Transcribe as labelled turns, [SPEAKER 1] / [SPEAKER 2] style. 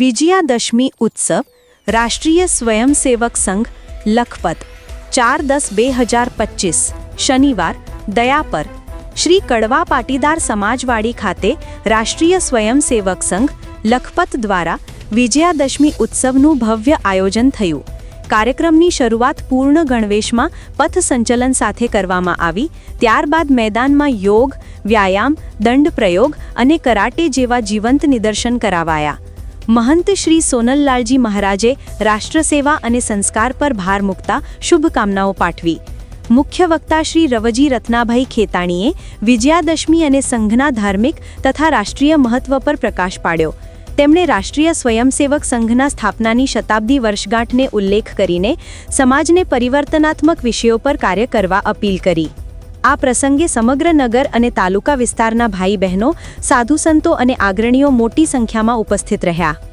[SPEAKER 1] વિજયાદશમી ઉત્સવ, રાષ્ટ્રીય સ્વયંસેવક સંઘ, લખપત, ચાર દસ બે હજાર પચીસ, શનિવાર, દયાપર, શ્રી કડવા પાટીદાર સમાજવાડી ખાતે રાષ્ટ્રીય સ્વયંસેવક સંઘ, લખપત દ્વારા વિજયાદશમી ઉત્સવનું ભવ્ય આયોજન થયું. કાર્યક્રમની શરૂઆત પૂર્ણ ગણવેશમાં પથ સંચલન સાથે કરવામાં આવી, ત્યારબાદ મેદાનમાં યોગ, વ્યાયામ, દંડ પ્રયોગ અને કરાટે જેવા જીવંત નિદર્શન કરાવાયા. મહંત શ્રી સોનલલાલજી મહારાજે રાષ્ટ્રસેવા અને સંસ્કાર પર ભાર મૂકતા શુભકામનાઓ પાઠવી. મુખ્ય વક્તા શ્રી રવજી રત્નાભાઈ ખેતાણીએ વિજયાદશમી અને સંઘના ધાર્મિક તથા રાષ્ટ્રીય મહત્વ પર પ્રકાશ પાડ્યો. તેમણે રાષ્ટ્રીય સ્વયંસેવક સંઘના સ્થાપનાની શતાબ્દી વર્ષગાંઠને ઉલ્લેખ કરીને સમાજને પરિવર્તનાત્મક વિષયો પર કાર્ય કરવા અપીલ કરી. આ પ્રસંગે સમગ્ર નગર અને તાલુકા વિસ્તારના ભાઈ બહેનો, સાધુ સંતો અને આગ્રણીઓ મોટી સંખ્યામાં ઉપસ્થિત રહ્યા.